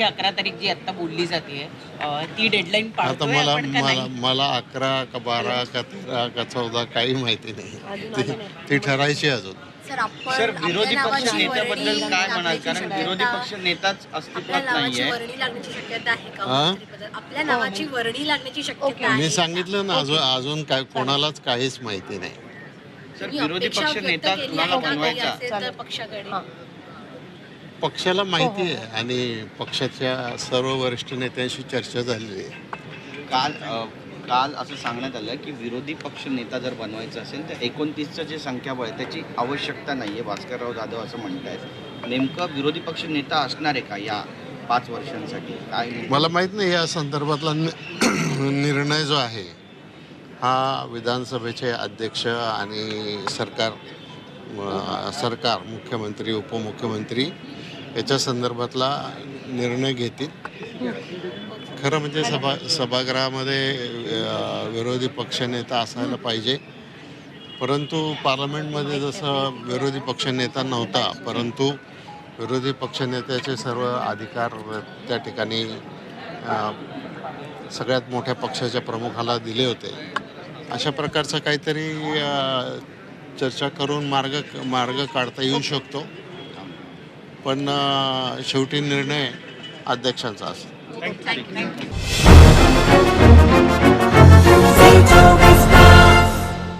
की अकरा तारीख जी आता बोलली जाते ती डेडलाईन आता पाळतोय मला मला नाही? मला अकरा का बारा का तेरा का चौदा काही माहिती नाही. ती- ती ठरायची अजून. सर आपण सर आपल्या विरोधी पक्ष नावाची नेत्याबद्दल वर्णी काय म्हणाल? लागण्याची कारण शक्यता- विरोधी पक्ष नेताच आपल्या अस्तित्वात नावाची नाहीये. वर्णी लागण्याची शक्यता आहे का हा? मंत्रिपदात? आपल्या नावाची वर्णी लागण्याची शक्यता आहे मी का? सांगितलं ना अजून अजून काय कोणालाच काहीच माहिती नाही. सर तुम्ही विरोधी अपेक्षा पक्ष व्यक्त नेता केली कुणाला आहे का? काही बनवायचा असेल तर पक्षाकडे. पक्षाला माहिती आहे आणि पक्षाच्या सर्व वरिष्ठ नेत्यांशी चर्चा झालेली आहे. काल अ, काल असं सांगण्यात आलं की विरोधी पक्ष नेता जर बनवायचा असेल तर एकोणतीसचं जे संख्याबळ आहे त्याची आवश्यकता नाही आहे भास्करराव जाधव असं म्हणतायत नेमकं विरोधी पक्ष नेता असणार आहे का या पाच वर्षांसाठी? काय नेमकं? मला माहीत नाही या संदर्भातला नि- निर्णय जो आहे हा विधानसभेचे अध्यक्ष आणि सरकार सरकार मुख्यमंत्री उपमुख्यमंत्री याच्या संदर्भातला निर्णय घेतील. खरं म्हणजे सभा सभागृहामध्ये विरोधी पक्षनेता असायला पाहिजे. परंतु पार्लमेंटमध्ये जसं विरोधी पक्षनेता नव्हता परंतु विरोधी पक्षनेत्याचे सर्व अधिकार त्या ठिकाणी सगळ्यात मोठ्या पक्षाच्या प्रमुखाला दिले होते. अशा प्रकारचं काहीतरी चर्चा करून मार्ग मार्ग काढता येऊ शकतो. पण शेवटी निर्णय अध्यक्षांचा असतो थँक्यू